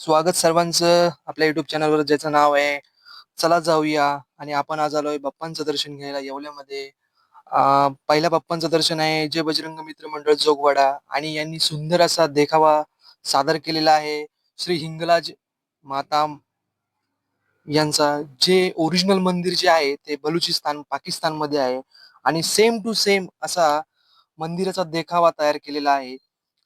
स्वागत सर्वांचं आपल्या युट्यूब चॅनलवर ज्याचं नाव आहे चला जाऊया. आणि आपण आज आलोय बाप्पांचं दर्शन घ्यायला येवल्यामध्ये. पहिल्या बाप्पांचं दर्शन आहे जय बजरंग मित्र मंडळ जोगवाडा. आणि यांनी सुंदर असा देखावा सादर केलेला आहे. श्री हिंगलाज माता यांचा. जे ओरिजिनल मंदिर जे आहे ते बलुचिस्तान पाकिस्तानमध्ये आहे. आणि सेम टू सेम असा मंदिराचा देखावा तयार केलेला आहे.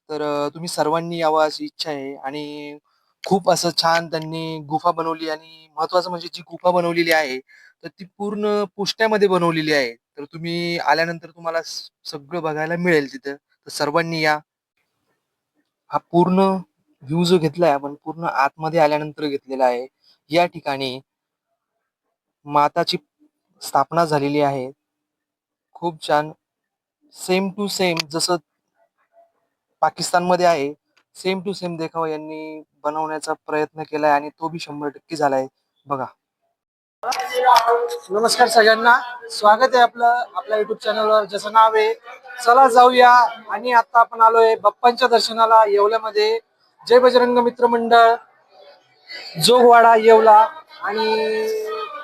तर तुम्ही सर्वांनी यावं अशी इच्छा आहे. आणि खूप असं छान त्यांनी गुफा बनवली आणि महत्वाचं म्हणजे जी गुफा बनवलेली आहे तर ती पूर्ण पुष्ट्यामध्ये बनवलेली आहे. तर तुम्ही आल्यानंतर तुम्हाला स- सगळं बघायला मिळेल तिथं. तर सर्वांनी या. हा पूर्ण व्ह्यू जो घेतलाय आपण पूर्ण आतमध्ये आल्यानंतर घेतलेला आहे. या ठिकाणी माताची स्थापना झालेली आहे. खूप छान. सेम टू सेम जसं पाकिस्तानमध्ये आहे सेम टू सेम देखावा यांनी बनवण्याचा प्रयत्न केलाय आणि तो बी शंभर टक्के झालाय. बघा. नमस्कार सगळ्यांना. स्वागत आहे आपलं आपल्या युट्यूब चॅनलवर ज्याचं नाव आहे चला जाऊया. आणि आता आपण आलोय बाप्पांच्या दर्शनाला येवल्यामध्ये. जय बजरंग मित्र मंडळ. जोगवाडा येवला. आणि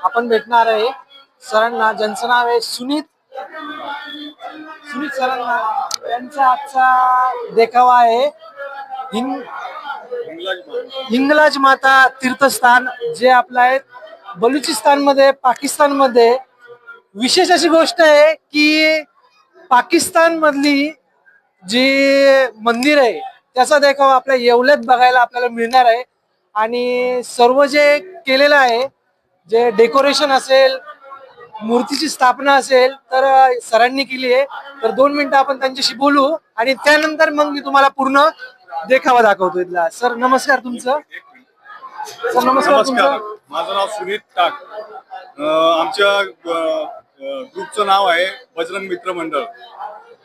आपण भेटणार आहे सरांना. ज्यांचं नाव आहे सुनीत. सुनीत सरांना. त्यांचा आजचा देखावा आहे. हिंग हिंगलाज माता तीर्थस्थान जे आपलं आहे बलुचिस्तानमध्ये पाकिस्तानमध्ये. विशेष अशी गोष्ट आहे की पाकिस्तान मधली जी मंदिर आहे त्याचा देखावा आपल्या येवल्यात बघायला आपल्याला मिळणार आहे. आणि सर्व जे केलेलं आहे जे डेकोरेशन असेल मूर्तीची स्थापना असेल तर सरांनी केली आहे. तर दोन मिनिटं आपण त्यांच्याशी बोलू आणि त्यानंतर मग मी तुम्हाला पूर्ण देखावा दाखवतो इथला. सर नमस्कार तुमचं. सर नमस्कार नमस्कार. तुमचं. माझं नाव सुनीत टाक. अं, आमच्या अं, ग्रुपचं नाव आहे बजरंग मित्र मंडळ.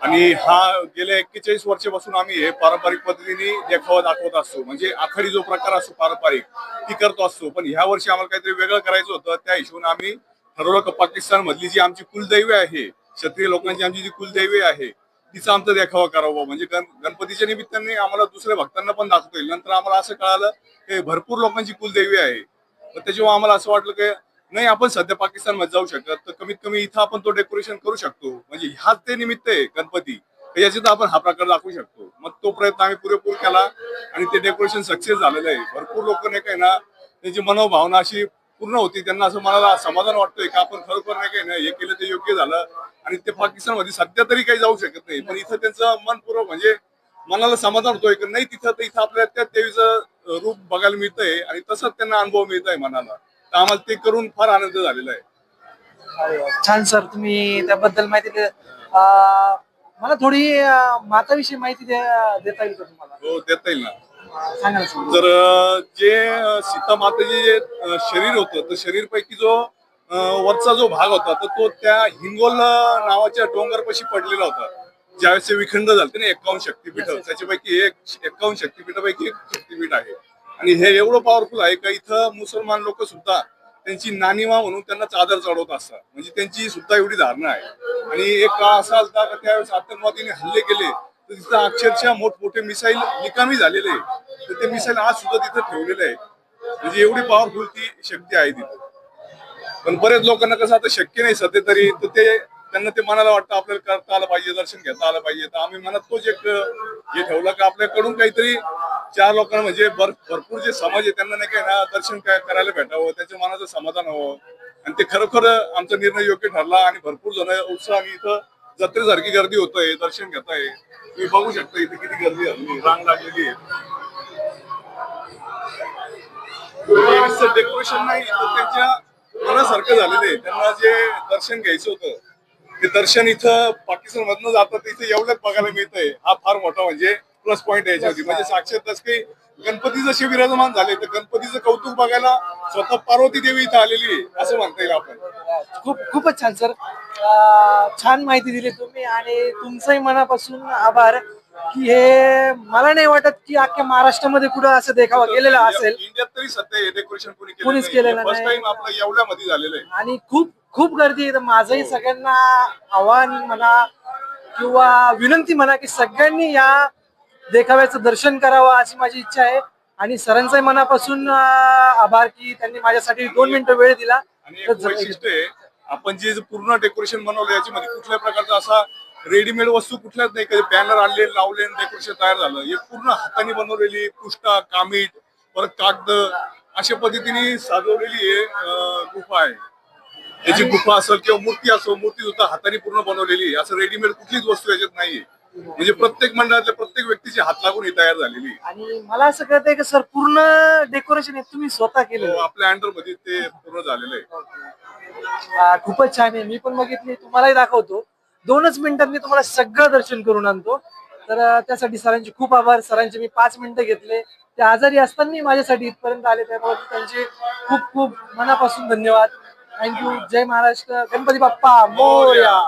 आणि हा गेल्या एक्केचाळीस वर्षापासून आम्ही हे पारंपरिक पद्धतीने देखावा दाखवत असतो. म्हणजे आखाडी जो प्रकार असतो पारंपरिक ती करतो असतो. पण ह्या वर्षी आम्हाला काहीतरी वेगळं करायचं होतं. त्या हिशोबाने आम्ही ठरवलं का पाकिस्तान मधली जी आमची कुलदैवी आहे क्षत्रिय लोकांची आमची जी कुलदैवी आहे तिचा आमचा देखावा करावा म्हणजे गण गणपतीच्या निमित्ताने आम्हाला दुसऱ्या भक्तांना पण दाखवता येईल. नंतर आम्हाला असं कळालं की भरपूर लोकांची कुलदेवी आहे. तर त्याच्यामुळे आम्हाला असं वाटलं की नाही आपण सध्या पाकिस्तानमध्ये जाऊ शकत तर कमीत कमी इथं आपण तो डेकोरेशन करू शकतो. म्हणजे ह्याच ते निमित्त आहे गणपती. तर याच्यात आपण हा प्रकार दाखवू शकतो. मग तो प्रयत्न आम्ही पुरेपूर केला आणि ते डेकोरेशन सक्सेस झालेलं आहे. भरपूर लोक नाही काय ना त्यांची मनोभावना अशी पूर्ण होती. त्यांना असं मनाला समाधान वाटतंय का? आपण खरोखर नाही काय ना हे केलं ते योग्य झालं. आणि ते पाकिस्तानमध्ये सध्या तरी काही जाऊ शकत नाही. पण इथं त्यांचं मनपूर्वक म्हणजे मनाला समाधान होतोय की नाही तिथं तर इथं आपल्या त्या देवीचं रूप बघायला मिळतंय. आणि तसंच त्यांना अनुभव मिळत आहे मनाला. तर आम्हाला ते करून फार आनंद झालेला आहे. छान सर. तुम्ही त्याबद्दल माहिती दे मला थोडी माताविषयी माहिती देता येईल का तुम्हाला? हो देता येईल ना. तर जे अं, सीता मातेचे जे शरीर होतं तर शरीर पैकी जो वरचा जो भाग होता तर तो त्या हिंगोल नावाच्या डोंगरपाशी पडलेला होता. ज्यावेळेस विखंड झाले ना एकावन्न शक्तीपीठ. त्याच्यापैकी एक एकावन्न शक्तीपीठापैकी एक शक्तीपीठ आहे. आणि हे एवढं पॉवरफुल आहे का इथं मुसलमान लोक सुद्धा त्यांची नानिमा म्हणून त्यांना चादर चढवत असतात. म्हणजे त्यांची सुद्धा एवढी धारणा आहे. आणि एक काळ असा आलता का त्यावेळेस आतंकवादीने हल्ले केले तर तिथं अक्षरशः मोठमोठे मिसाईल निकामी झालेले आहे. तर ते मिसाईल आज सुद्धा तिथं ठेवलेले आहे म्हणजे एवढी पॉवरफुल ती शक्ती आहे तिथं. पण बरेच लोकांना कसं आता शक्य नाही सध्या तरी तर ते त्यांना ते मनाला वाटतं आपल्याला करता आलं पाहिजे दर्शन घेता आलं पाहिजे. तर आम्ही मनात तोच एक हे ठेवलं का आपल्याकडून काहीतरी चार लोकांना म्हणजे भर भरपूर जे समाज आहे त्यांना नाही काय ना दर्शन काय करायला भेटावं त्याच्या मनाचं समाधान हवं. आणि ते खरोखर आमचा निर्णय योग्य ठरला आणि भरपूर जण उत्साहाने इथं जत्रेसारखी गर्दी होतोय दर्शन घेताय. तुम्ही बघू शकता इथे किती गर्दी झाली रांग लागलेली आहे. डेकोरेशन नाही तर त्यांच्या मनासारखं झालेलं आहे. त्यांना जे दर्शन घ्यायचं होतं ते दर्शन इथं पाकिस्तान मधनं जातात इथे एवढ्याच बघायला बघायला मिळतंय. हा फार मोठा म्हणजे प्लस पॉईंट आहे याच्यावरती. म्हणजे साक्षात काही गणपती जसे विराजमान झाले तर गणपतीचं कौतुक बघायला स्वतः पार्वती देवी इथं आलेली आहे असं म्हणता येईल आपण. खूप खूपच छान सर. छान माहिती दिली तुम्ही आणि तुमचंही मनापासून आभार की हे मला नाही वाटत की अख्ख्या महाराष्ट्रामध्ये कुठं असं देखावा केलेला असेल. इंडियात तरी सध्या हे डेकोरेशन कोणी कोणीच केलेलं फर्स्ट नाही. टाइम आपलं एवढ्यामध्ये झालेलं आहे. आणि खूप खूप गर्दी आहे. तर माझंही सगळ्यांना आव्हान म्हणा किंवा विनंती म्हणा की सगळ्यांनी या देखाव्याचं दर्शन करावं अशी माझी इच्छा आहे. आणि सरांचाही मनापासून अं, आभार की त्यांनी माझ्यासाठी दोन मिनिटं वेळ दिला. आणि तर एक जर- वैशिष्ट्य आहे आपण जे पूर्ण डेकोरेशन बनवलं याच्यामध्ये कुठल्या प्रकारचा असा रेडीमेड वस्तू कुठल्याच नाही कधी बॅनर आणले लावले डेकोरेशन तयार झालं हे पूर्ण हाताने बनवलेली पुष्टा कामीट परत कागद अशा पद्धतीने साजवलेली हे गुफा आहे त्याची गुफा असेल किंवा मूर्ती असो मूर्ती सुद्धा हाताने पूर्ण बनवलेली आहे. असं रेडीमेड कुठलीच वस्तू याच्यात नाहीये म्हणजे प्रत्येक मंडळातल्या प्रत्येक व्यक्तीची हात लागून ही तयार झालेली आहे. आणि मला असं कळतंय की सर पूर्ण डेकोरेशन हे तुम्ही स्वतः केलेलं तो आहे. आपल्या अंडरमध्ये ते पूर्ण झालेलं आहे खूपच छान आहे. मी पण बघितली तुम्हालाही दाखवतो. दोनच मिनिटात मी तुम्हाला सगळं दर्शन करून आणतो. तर त्यासाठी सरांचे खूप आभार. सरांचे मी पाच मिनिटं घेतले. ते आजारी असताना माझ्यासाठी इथपर्यंत आले त्यामुळे त्यांचे खूप खूप मनापासून धन्यवाद. थँक्यू जय महाराष्ट्र. गणपती बाप्पा. मोर्या.